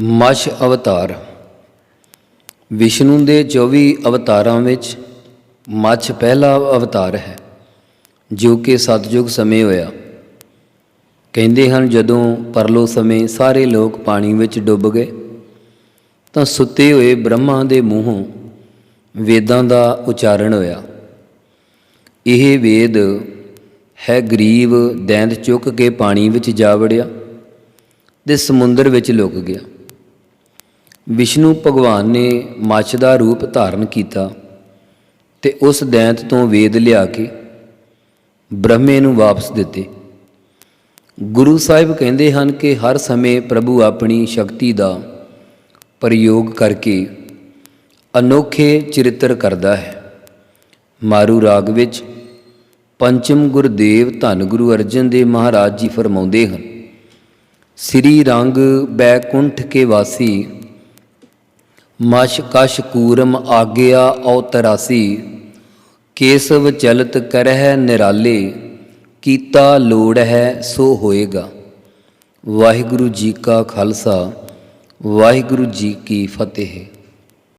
ਮਛ ਅਵਤਾਰ। ਵਿਸ਼ਨੂੰ ਦੇ 24 ਅਵਤਾਰਾਂ ਵਿੱਚ ਮੱਛ ਪਹਿਲਾ ਅਵਤਾਰ ਹੈ, ਜੋ ਕਿ ਸਤਜੁਗ ਸਮੇਂ ਹੋਇਆ। ਕਹਿੰਦੇ ਹਨ, ਜਦੋਂ ਪਰਲੋ ਸਮੇਂ ਸਾਰੇ ਲੋਕ ਪਾਣੀ ਵਿੱਚ ਡੁੱਬ ਗਏ, ਤਾਂ ਸੁੱਤੇ ਹੋਏ ਬ੍ਰਹਮਾ ਦੇ ਮੂੰਹੋਂ ਵੇਦਾਂ ਦਾ ਉਚਾਰਨ ਹੋਇਆ। ਇਹ ਵੇਦ ਹੈ ਗਰੀਬ ਦੈਂਤ ਚੁੱਕ ਕੇ ਪਾਣੀ ਵਿੱਚ ਜਾ ਵੜਿਆ ਤੇ ਸਮੁੰਦਰ ਵਿੱਚ ਲੁਕ ਗਿਆ। ਵਿਸ਼ਨੂੰ ਭਗਵਾਨ ਨੇ ਮੱਛ ਦਾ ਰੂਪ ਧਾਰਨ ਕੀਤਾ ਤੇ ਉਸ ਦੈਂਤ ਤੋਂ ਵੇਦ ਲਿਆ ਕੇ ਬ੍ਰਹਮੇ ਨੂੰ ਵਾਪਸ ਦਿੱਤੇ। ਗੁਰੂ ਸਾਹਿਬ ਕਹਿੰਦੇ ਹਨ ਕਿ ਹਰ ਸਮੇਂ ਪ੍ਰਭੂ ਆਪਣੀ ਸ਼ਕਤੀ ਦਾ ਪ੍ਰਯੋਗ ਕਰਕੇ ਅਨੋਖੇ ਚਰਿੱਤਰ ਕਰਦਾ ਹੈ। ਮਾਰੂ ਰਾਗ ਵਿੱਚ ਪੰਚਮ ਗੁਰਦੇਵ ਧੰਨ ਗੁਰੂ ਅਰਜਨ ਦੇਵ ਮਹਾਰਾਜ ਜੀ ਫਰਮਾਉਂਦੇ ਹਨ, ਸ੍ਰੀ ਰੰਗ ਬੈਕੁੰਠ ਕੇ ਵਾਸੀ ਮਸ਼ ਕਸ਼ ਕੂਰਮ ਆਗਿਆ ਔਤਰਾਸੀ ਕੇਸਵ ਚਲਤ ਕਰਹਿ ਨਿਰਾਲੇ, ਕੀਤਾ ਲੋੜ ਹੈ ਸੋ ਹੋਏਗਾ। ਵਾਹਿਗੁਰੂ ਜੀ ਕਾ ਖਾਲਸਾ, ਵਾਹਿਗੁਰੂ ਜੀ ਕੀ ਫਤਿਹ।